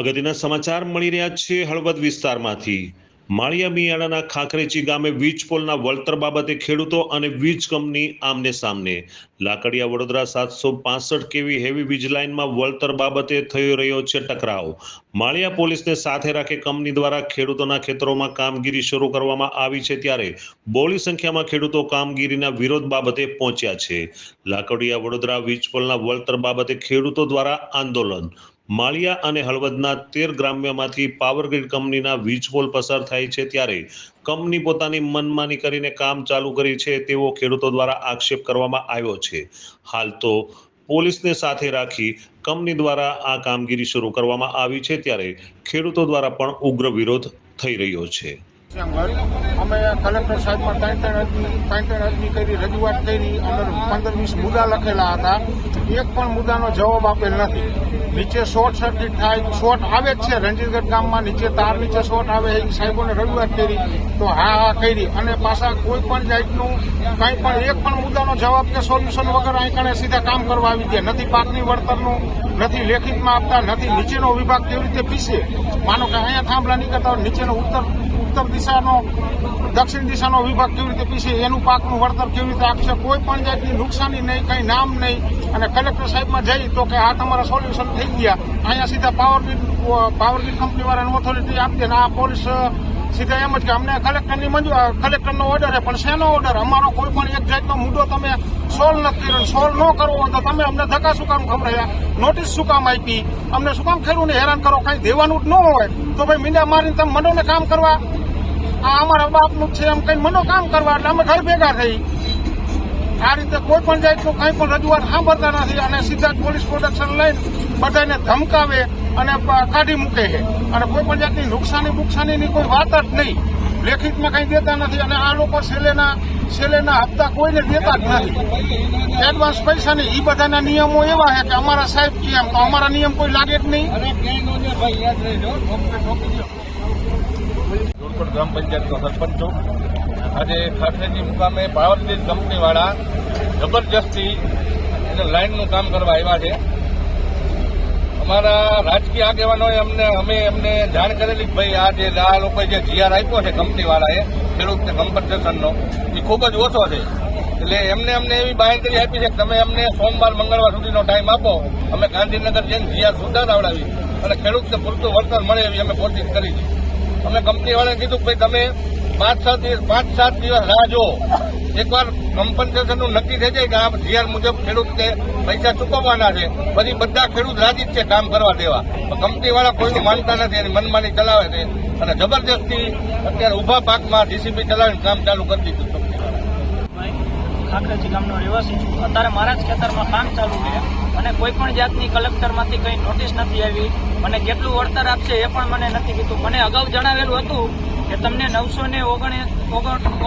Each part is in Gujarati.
અગત્યના સમાચાર મળી રહ્યા છે હળવદ વિસ્તારમાંથી. માળિયા મિયાણાના ખાખરેચી ગામે વીજ પોલના વળતર બાબતે ખેડૂતો અને વીજ કંપની આમને સામને. લાકડિયા વડોદરા સાતસો પાસઠ કેવી હેવી વીજ લાઇનમાં વળતર બાબતે થઈ રહ્યો છે ટકરાવ. માળિયા પોલીસને સાથે રાખી કંપની દ્વારા ખેડૂતોના ખેતરોમાં કામગીરી શરૂ કરવામાં આવી છે ત્યારે બોલી સંખ્યામાં ખેડૂતો કામગીરીના વિરોધ બાબતે પહોંચ્યા છે. લાકડિયા વડોદરા વીજ પોલના વળતર બાબતે ખેડૂતો દ્વારા આંદોલન માળિયા અને હળવદના તેર ગ્રામ્યમાંથી પાવર ગ્રીડ કંપનીના વીજ પોલ પસાર થાય છે ત્યારે કંપની પોતાની મનમાની કરીને કામ ચાલુ કરી છે તેવો ખેડૂતો દ્વારા આક્ષેપ કરવામાં આવ્યો છે. હાલ તો પોલીસને સાથે રાખી કંપની દ્વારા આ કામગીરી શરૂ કરવામાં આવી છે ત્યારે ખેડૂતો દ્વારા પણ ઉગ્ર વિરોધ થઈ રહ્યો છે. અમે કલેક્ટર સાહેબમાં ત્રણ ત્રણ અરજી ત્રણ ત્રણ અરજી કરી રજૂઆત કરી અંદર પંદર વીસ મુદ્દા લખેલા હતા. એક પણ મુદ્દાનો જવાબ આપેલ નથી. નીચે શોર્ટ સર્કિટ થાય, શોર્ટ આવે જ છે. રણજીતગઢ ગામમાં નીચે તાર, નીચે શોર્ટ આવે એ સાહેબોને રજૂઆત કરી. તો હા હા, કરી. અને પાછા કોઈ પણ જાતનું કંઈ પણ, એક પણ મુદ્દાનો જવાબ કે સોલ્યુશન વગર અહીં કણે સીધા કામ કરવા આવી ગયા. નથી પાકની વળતરનું, નથી લેખિતમાં આપતા, નથી નીચેનો વિભાગ કેવી રીતે પીસે? માનો કે અહીંયા થાંભલા નીકળતા નીચેનો ઉત્તર ઉત્તર દિશાનો, દક્ષિણ દિશાનો વિભાગ કેવી રીતે પીશે, એનું પાકનું વળતર કેવી રીતે આપશે, કોઈ પણ જાતની નુકસાની નહીં, કંઈ નામ નહીં. અને કલેક્ટર સાહેબમાં જઈ તો કે આ તમારા સોલ્યુશન થઈ ગયા. અહીંયા સીધા power power grid power grid company વાળાને ઓથોરિટી આપી દે આ પોલીસ સીધા એમ જ કે અમને કલેક્ટરની મંજૂર કલેક્ટરનો ઓર્ડર છે, પણ શેનો ઓર્ડર અમારો કોઈ પણ એક જાતનો મુદ્દો તમે સોલ્વ નથી કર્યો. સોલ્વ ન કરવો હોય તો તમે અમને ધક્કા શું કામ ખવડાવ્યા નોટિસ શું કામ આપી? અમને શું કામ ખેડૂતને હેરાન કરો? કાંઈ દેવાનું જ ન હોય. તો ભાઈ મીંડા મારીને તમે મનોને કામ કરવા આ અમારા બાપનું છે એમ કઈ મનો કામ કરવા એટલે અમે ઘર ભેગા થઈ. આ રીતે કોઈ પણ જાતનું કંઈ પણ રજૂઆત સાંભળતા નથી અને સીધા જ પોલીસ પ્રોટેક્શન લઈને બધાને ધમકાવે અને કાઢી મૂકે છે. અને કોઈ પણ જાતની નુકસાની બુકસાનીની કોઈ વાત જ નહીં. લેખિતમાં કંઈ દેતા નથી અને આ લોકો સેલેના સેલેના હપ્તા કોઈને દેતા જ નથી. એડવાન્સ પૈસાની એ બધાના નિયમો એવા છે કે અમારા સાહેબ કેમ તો અમારા નિયમ કોઈ લાગે જ નહીં. જોડકોટ ગ્રામ પંચાયતનો સરપંચ. છું આજે ખાસેજી મુકામે પાવર ગ્રીડ કંપનીવાળા જબરજસ્તી લાઇનનું કામ કરવા આવ્યા છે. અમારા રાજકીય આગેવાનોએ અમને, અમે એમને જાણ કરેલી કે ભાઈ આ જે, આ લોકોએ જે જીઆર આપ્યો છે કંપનીવાળાએ, ખેડૂતને કમ્પન્સેશનનો, એ ખૂબ જ ઓછો છે. એટલે એમને અમને એવી બાંયધરી આપી છે કે તમે અમને સોમવાર, મંગળવાર સુધીનો ટાઈમ આપો. અમે ગાંધીનગર જઈને જીઆર સુધારાવડાવી અને ખેડૂતને પૂરતું વળતર મળે એવી અમે કોશિશ કરી છે. અમે કંપનીવાળાને કીધું ભાઈ તમે પાંચ સાત દિવસ પાંચ સાત દિવસ રાહ જુઓ. એકવાર કમ્પન્સેશનનું નક્કી થઈ જાય કે આ જીઆર મુજબ ખેડૂતને પૈસા ચૂકવવાના છે. પછી બધા ખેડૂત રાજી જ છે કામ કરવા દેવા. કંપનીવાળા કોઈનું માનતા નથી, એની મનમાની ચલાવે છે. અને જબરજસ્તી અત્યારે ઊભા પાકમાં જીસીબી ચલાવીને કામ ચાલુ કરી દીધું ખાખરેજી ગામનો રહેવાસી છું. અત્યારે મારા જ ખેતરમાં કામ ચાલુ છે અને કોઈ પણ જાતની કલેક્ટરમાંથી કંઈ નોટિસ નથી આવી. મને કેટલું વળતર આપશે એ પણ મને નથી કીધું. મને અગાઉ જણાવેલું હતું કે તમને નવસો ને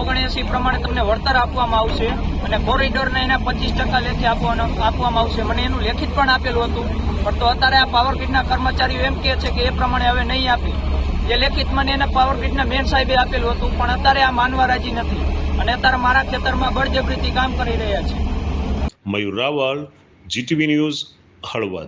ઓગણએસી પ્રમાણે તમને વળતર આપવામાં આવશે અને કોરિડોરને એના પચીસ ટકા લેખી આપવાનો આપવામાં આવશે. મને એનું લેખિત પણ આપેલું હતું. પણ તો અત્યારે આ પાવર કર્મચારીઓ એમ કહે છે કે એ પ્રમાણે હવે નહીં આપી. જે લેખિત મને એના પાવર ગ્રીડના મેન સાહેબે આપેલું હતું, પણ અત્યારે આ માનવા રાજી નથી. અને અત્યારે મારા ખેતરમાં બળજબરીથી કામ કરી રહ્યા છે. Mayur Raval GTV news Halvad.